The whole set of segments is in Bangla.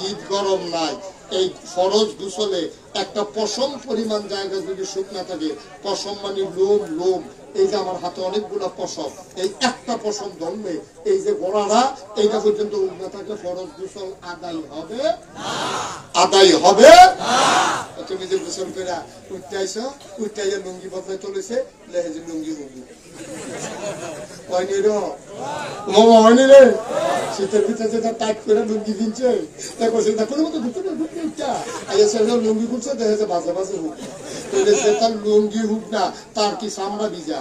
শীত গরম নাই, এই ফরজ গুসলে একটা পশম পরিমাণ জায়গা যদি শুকনা থাকে, পশম মানে লোম লোম। এই যে আমার হাতে অনেকগুলো পশম, এই একটা পশম ধরলে এই যে গোড়ারা এইটা পর্যন্ত উঠনা থাকে ফরজ গোসল আদায় হবে? আদায় হবে? তুমি যে গোসল করে উঠতে আইসো উঠতে লুঙ্গি বদলাই চলেছে লেহে যে লুঙ্গি লুঙ্গি হয়নি দেখো সেটা কোনো মতো ঢুকতে ঢুকতে লুঙ্গি করছে দেখে যে বাজে বাজে তাহলে তার লুঙ্গি হুক না, তার কি ভিজা?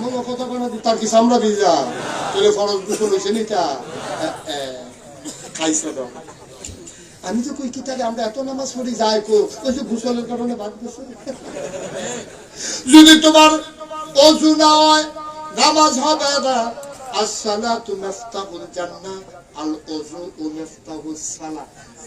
মামা, কথা কয় না তার কি ভিজা? খাইছে তো। আমি তো কই কি তাহলে আমরা এত নামাজ পড়ি, যাই কো, ওই যে গোসলের কারণে বাদ যদি তোমার অজু না হয়, নামাজ হবে না। আসসালাতু আল ওযু মিফতাহুস সালাত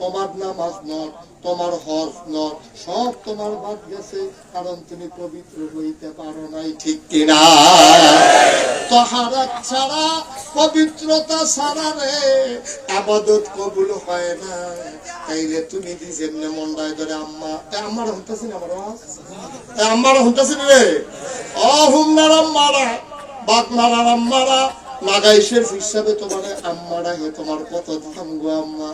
তোমার নামাজ নট তোমার হজ নট সব তোমার বাদ গেছে, কারণ তুমি পবিত্র হইতে পারো নাই, ঠিক কিনা? তহারাত ছাড়া, পবিত্রতা ছাড়া রে, আবাদত কবুল হয় না। তাইলে তুমি দি যেমনে মন্ডায় ধরে, আম্মা আমার হইতাছি না আমার আমার হইতাছি না রে? অ হুমনার আম্মারা বাপ মারার আম্মারা তোমার আম্মারা হে তোমার কত দাম গো আম্মা,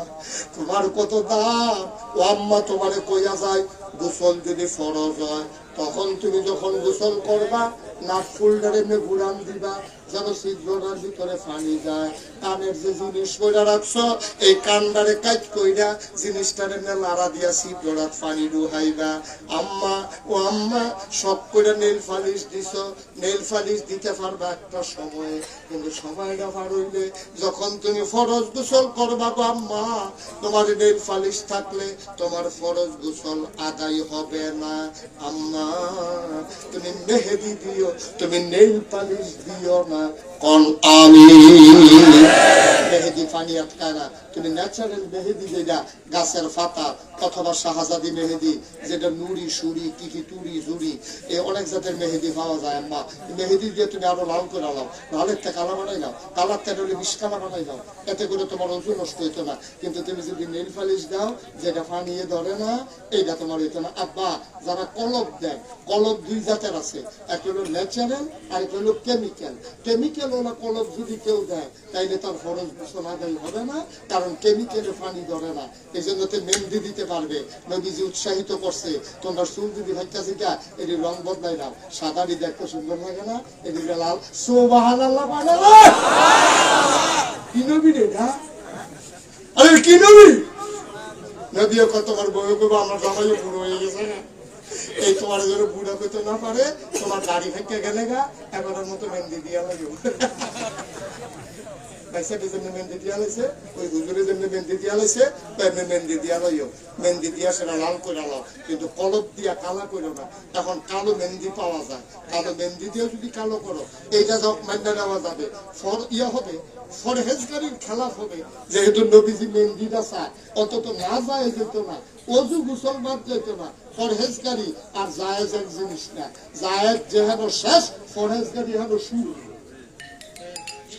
তোমার কত দাম? ও আম্মা তোমারে কইয়া যায়, গোসল যদি ফরজ হয় তখন তুমি যখন গোসল করবা, নাক ফুলটারে এমনি ঘুরান দিবা, যেন শীঘ্রটার ভিতরে পানি যায়। কানের যে জিনিস কইরা রাখছো, এই কান্ডারে কাজ কইরা জিনিসটার এমনি লাড়া দিয়া শীঘ্ররাত পানি ডুহাইবা। আম্মা, ও আম্মা, সব কইরা নেল ফালিশ দিছ। নেল ফালিশ দিতে পারবা একটা সময়ে, কিন্তু সময়টা পার হইলে যখন তুমি ফরজ গোসল করবা গো আম্মা, তোমার নেল ফালিশ থাকলে তোমার ফরজ গোসল আদায় হবে না। আম্মা তুমি মেহেদি দিও, তুমি নেল পালিশ দিও না। কোন আমি। মেহেদি পানি আটকায় না। তুমি ন্যাচারাল মেহেদি যেটা গাছের পাতা অথবা শাহজাদি মেহেদি, যেটা নুড়ি সুরি কিকি টুরি জুড়ি এই অনেক জাতের মেহেদি পাওয়া যায়। আম্মা মেহেদি দিয়ে তুমি আরও লাল করে নাও লালের থেকে কালা বানাই নাও, কালার থেকে হলে বিষ বানাই নাও। এতে করে তোমার ওজন নষ্ট হইতো না। কিন্তু তুমি যদি নেল পালিশ দাও, যেটা পানিয়ে ধরে না, এইটা তোমার হইতো না। আব্বা, যারা কলব দেয়, কলব দুই জাতের আছে। একটা হলো ন্যাচারাল আর একটা হলো কেমিক্যাল কেমিক্যাল ওলা কলব যদি কেউ দেয়, তাইলে তার ফরজ গোসল আদায় হবে না, কারণ কেমিক্যালে পানি ধরে না। এই জন্য তো মেহেন্দি দিতে পারবে। নদীজি উৎসাহিত করছে, তোমরা চুল যদি ভাইকা শিখা এটি রং বদলাই দাও। সাদাটি দেখতে সুন্দর লাগে না, এটি লাল। সোবাহান আল্লাহ কি নবী আমার হয়ে গেছে এই তোমার বুড়া পেতে না পারে, তোমার গাড়ি ফেঁকে গেলে গা, এবারের মতো মেহেন্দি দিয়া লাগে পয়সাটি জন্য মেহেন্দি দিয়া লাইছে, ওই হুজুরের জন্য মেহেন্দি দিয়া লাইছে দিয়া দিয়া সেটা লাল করে কিন্তু কলব দিয়া কালা করো না। এখন কালো পাওয়া যায়। কালো যদি কালো করো, এইটা মান্য নেওয়া যাবে। ফর হবে, ফরহেজগারির হবে। যেহেতু নবীজি মেহেন্দিটা চায়, অন্তত না যায় যেত না। অজু গুসল বাদ যেত না, ফরহেজগারি আর জায়েজ এক জিনিস না। জায়েজ যে হেন শেষ, ফরহেজগারি হেন শুরু।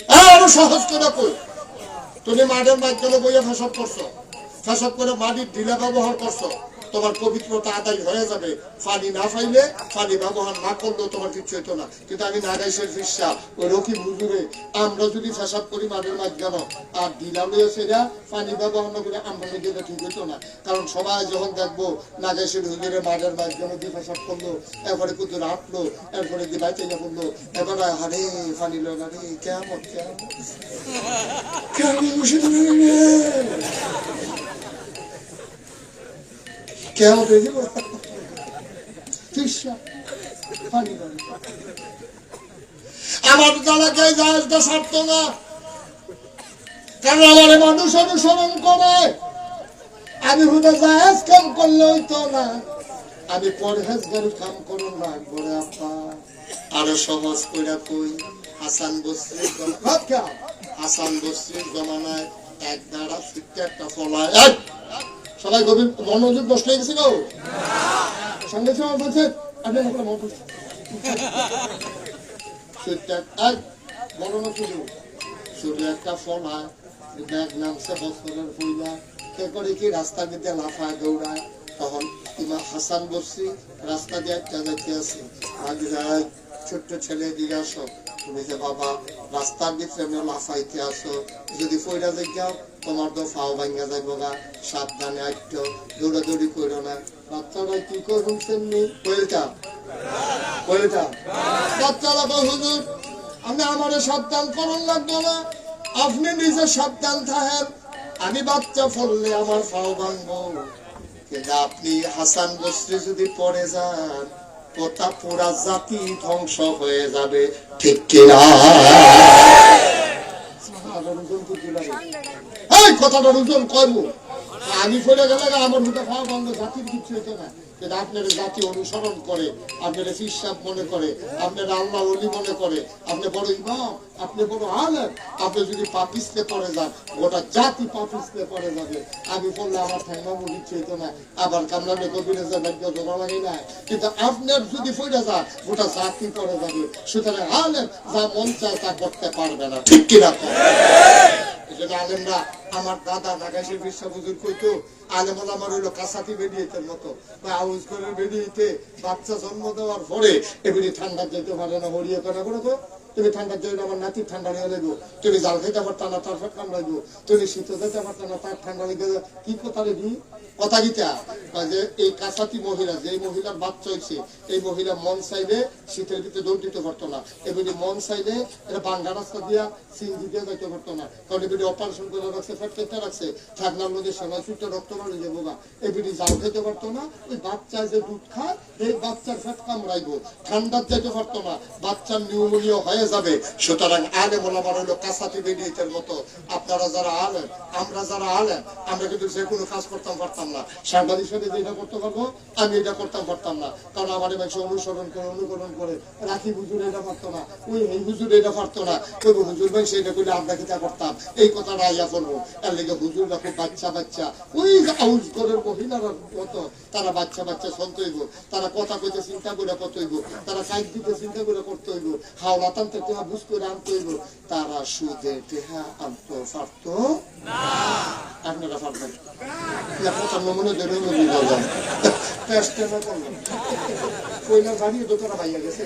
আরও সহজ করে কই? তুমি মাঠের মাঝখানে বইয়া ফেসব করছ? ফেসব করে মাটির ঢিলা ব্যবহার করছ? তোমার পবিত্রতা আদায় হয়ে যাবে। পানি না পাইলে পানি ব্যবহার না করলেও তোমার কিছু হইতো না। কিন্তু আমি নাগাইশের ফিসা ওই রকি হুজুরে, আমরা যদি ফেসাব করি মাঠের মাঝখানে আর লইয়া সেটা পানি ব্যবহার না করে আমরা লেগে ঠিক হইতো না। কারণ সবাই যখন দেখব নাগাইশের হুজুরে মাঠের মাঝখানে দিয়ে ফেসাব করল, এরপরে কুতুর হাঁটলো, এরপরে দিয়ে বাইতে যা করল এবার হারে পানি লয় না রে কেমন? কেমন কেমন পানি না। আমার দ্বারাকে জাহাজটা ছাড়ত না। কারণ আমার মানুষ অনুসরণ করে। আমি হুদা জাহাজ কাম করলে হইতো না। আমি পরহেজগারি কাম করুন না বলে আপা আরও সহজ কইরা কই, হাসান বস্রির হাসান বস্রির জমানায় এক দাঁড়া ফিরতে একটা ফলায়! সবাই গভীর মনোযোগ নষ্ট হয়ে গেছিল সঙ্গে সঙ্গে বলছে, আপনি একটা ফলায় ব্যাগ নামছে কে করে কি লাফায় দৌড়ায়, তখন হাসান রাস্তা ছোট্ট ছেলে দিকে আসো তুমি যে বাবা রাস্তার ভিতরে এমনি লাফাইতে আসো যদি ফইরা যাও তোমার তো ফাও ভাঙ্গা যাইব গা সাবধানে একটু দৌড়াদৌড়ি করো না বাচ্চারা কি করুন সেমনি কইলটা কইলটা বাচ্চারা কই হুজুর আমি আমার সাবধান করুন লাগবে না। আপনি নিজে সাবধান থাকেন আমি বাচ্চা ফললে আমার ফাও ভাঙবো। আপনি হাসান বস্রি যদি পড়ে যান। কথা পুরা জাতি ধ্বংস হয়ে যাবে ঠিক কিনা? এই কথাটা রুজন করব আমি পড়ে গেলে না, আমার মুখে খাওয়া বন্ধ, জাতির কিছু হতো না। কিন্তু আপনারা জাতি অনুসরণ করে, আপনারা ফিসাব মনে করে, আপনারা আল্লাহ অলি মনে করে, আপনি বড় ইমাম, আপনি বড় আলেম, আপনি যদি পাপিসতে পড়ে যান, গোটা জাতি পাপিসতে পড়ে যাবে। আমি বললে আমার ঠ্যাঙ্গামো ইচ্ছে হতো না, আবার কামলানে কবিরে যে ভাগ্য জমা লাগে না। কিন্তু আপনার যদি পড়ে যান, গোটা জাতি পড়ে যাবে। সুতরাং আলেম যা মন চায় তা করতে পারবে না। ঠিক কিনা? আলেমরা আমার দাদা ঢাকাশি বিশ্ব বুজুর কইতো আলেম আমার হইল কাসাতি বেরিয়েতের মতো। বা আউজ করে বেরিয়েতে বাচ্চা জন্ম দেওয়ার পরে এমনি ঠান্ডা যেতে পারে না হরিয়ে করে করে তো, তুমি ঠান্ডা যেতে আমার নাতি ঠান্ডা লেগে লাগবো তুমি জাল খেতে পারত না তার ঠান্ডা লাগবো তুমি শীত যেতে পারত না তার ঠান্ডা লেগে কি কথা রেখি কথা গীতা যে, এই কাসাতি মহিলা, যে মহিলার বাচ্চা হয়েছে এই মহিলা মন চাইলে শীতের ভিতরে দৌড় দিতে পারতো না। এমনি মন চাইলে এটা বাঙ্গা রাস্তা দিয়া সিন্ধি দিয়ে যাইতে পারতো না। কারণ এমনি অপারেশন করে রাখছে ফেট কেটে রাখছে। ঠান্ডার মধ্যে সময় ছুটে রক্ত রয়ে যাব বা এমনি জাল খেতে পারতো না। ওই বাচ্চা যে দুধ খায়, এই বাচ্চার ফেট কামড়াইবো। ঠান্ডার যেতে পারতো না। বাচ্চার নিউমোনিয়া হয়ে যাবে। সুতরাং আলে বলা আমার হলো কাসাতি বেরিয়েতের মতো। আপনারা যারা আলেন আমরা যারা আলেন আমরা কিন্তু যে কোনো কাজ করতাম পারতাম না। সাংবাদিক সাথে যেটা করতে পারব, আমি এটা করতাম পারতাম না। কারণ আমার মানুষ অনুসরণ করে, অনুকরণ করে রাখি হুজুর এটা পারতো না। ওই এই হুজুর এটা পারতো না। ওই হুজুর ভাই সেটা করলে আমরা কিতা করতাম? এই কথাটা আইয়া করব এর লেগে হুজুররা খুব বাচ্চা বাচ্চা। ওই আউজ মতো তারা বাচ্চা বাচ্চা সন্ত হইব। তারা কথা কইতে চিন্তা করে কত হইব। তারা সাইড দিতে চিন্তা করে করতে হইব। হাওলা টানতে বুঝ করে আনতে হইব। তারা সুদে টেহা আনতে পারতো? আপনারা পারবেন। দোকানা ভাইয়া গেছে।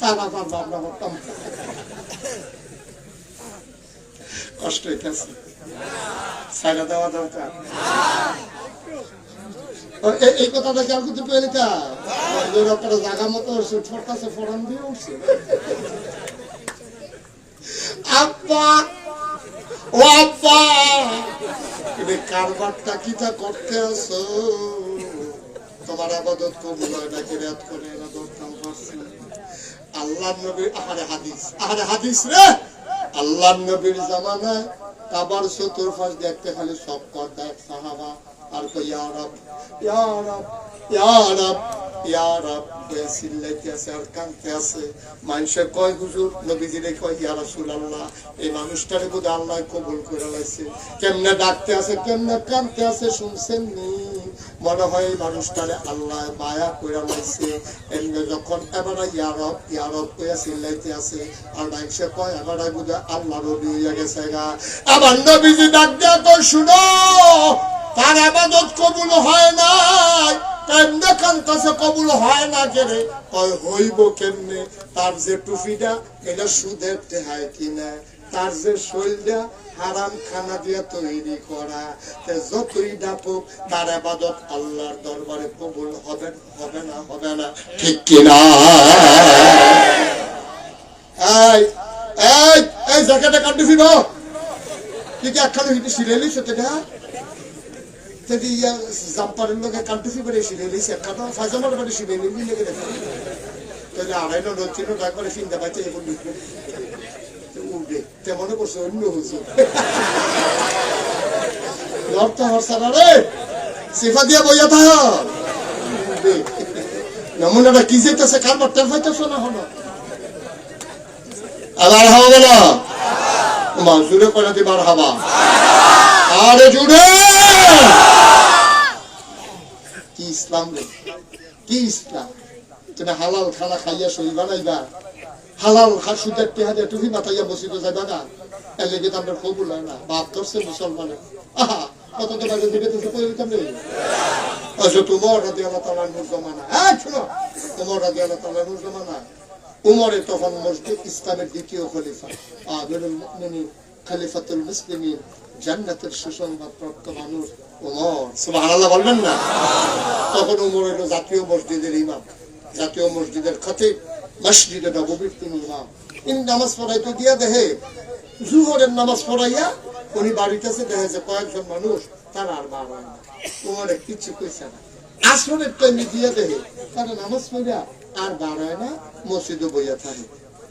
তারা আমরা পারতাম। কষ্ট হইতেছে। ছাড়া দেওয়া দরকার। এই কথাটা খেয়াল করতে পেরে তা? জায়গা মতো ফোরান দিয়ে উঠছে। করতে আসো তোমার আবাদত কবুল হয় করে? পারছি আল্লাহ নবী আহারে হাদিস। আহারে হাদিস রে! আল্লাহ নবীর জামানায় কাবার চতুর্পাশ দেখতে খালি সব কর্দার সাহাবা আর কই ইয়া ইয়া রব ইয়া রব। আর মানুষের কয় হুজুর নবীজিরে বোধ আল্লাহ ডাকতে এই আল্লাহ মায়া করে লাইছে যখন এবারে আছে আর মানুষে কয় এবারে বুঝে আল্লাহ গেছে গা আবার নবীজি ডাক দিয়া কয় শুনো তার আবাদত কবুল হয় নাই কান্তাছে কবুল হয় না কয়, হইব কেমনে? তার যে টুপিটা, এটা কিনা? তার যে হারাম খানা তৈরি করা। যতই তার আল্লাহর দরবারে কবুল হবে হবে না হবে না। ঠিক কিনা? এই এই এই জায়গাটা ফিরব তুই কি একখানে হিটে সিলেলি সেটা? যদি ইয়া জাম্পারের লোকে কান্টু ফিরে সিলেলি একখানা ফাইজামার বাড়ি সিলেলি লেগে দেখে আড়াই নো রোজ চিনো একবারে চিন্তা পাইছে এখন অন্য রে। সিফা বইয়া নমুনাটা কি না হলো? মা জুড়ে করে হাবা আরে জুড়ে। ইসলাম রে। কি ইসলাম? তুমি হালাল খানা খাইয়া সই বানাইবা? হালাল খা সুদের টেহাদে টুপি মাথাইয়া বসিতে যাইবা না। এর লেগে তো আমরা কবুল হয় না। বাপ করছে মুসলমানে আহা, কত দিবে তো কই দিতাম রে? আচ্ছা তোমার রাদি আল্লাহ তাআলা নূর জমানা। হ্যাঁ শোনো। তোমার রাদি আল্লাহ তাআলা নূর জমানা। উমরে তখন মসজিদ ইসলামের দ্বিতীয় খলিফা। আমিরুল মুমিনিন, খলিফাতুল মুসলিমিন, জান্নাতের সুসংবাদ প্রাপ্ত মানুষ। তখন নামাজ পড়াইতে কয়েকজন মানুষ, তারা আর না। আসরের টাইমে তারা নামাজ না, মসজিদে বইয়া থাকে।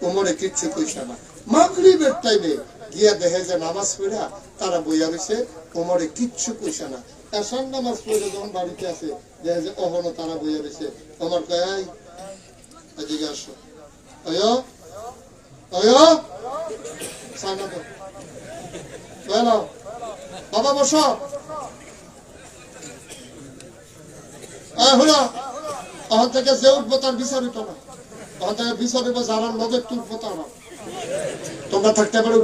উমরে কিচ্ছু না। মাগরিবের টাইমে গিয়া দেখে যে নামাজ পড়িয়া তারা বইয়া রয়েছে উমরে কিচ্ছু কইছে না। এসার নামাজ পড়ে যখন বাড়িতে আছে দেখে যে অহনো তারা বইয়া রয়েছে আমার কয় "এই, আসো। অয় অয় সাইনা বাবা বসো। থেকে যে উঠবো তার বিচারিত না। তখন থেকে বিচারিব যারা নজর তুলবো তারা। তোমরা থাকতে পারো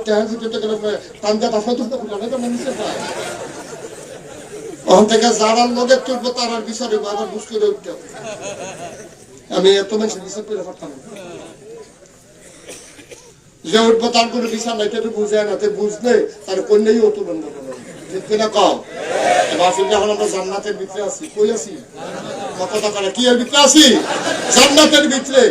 থেকে নজর তুলবো তার বিচারিব আবার বুঝ করে উঠতে আমি এত মানুষের বিচার করে পারতাম যে উঠবো তার কোনো বিচার নাই এটা বুঝে না, তো বুঝলে তার কন্যাই ঠিক শুনতে এখন আমরা জান্নাতের ভিতরে আছি, কই আছি? কি এর ভিতরে আছি? জান্নাতের ভিতরে।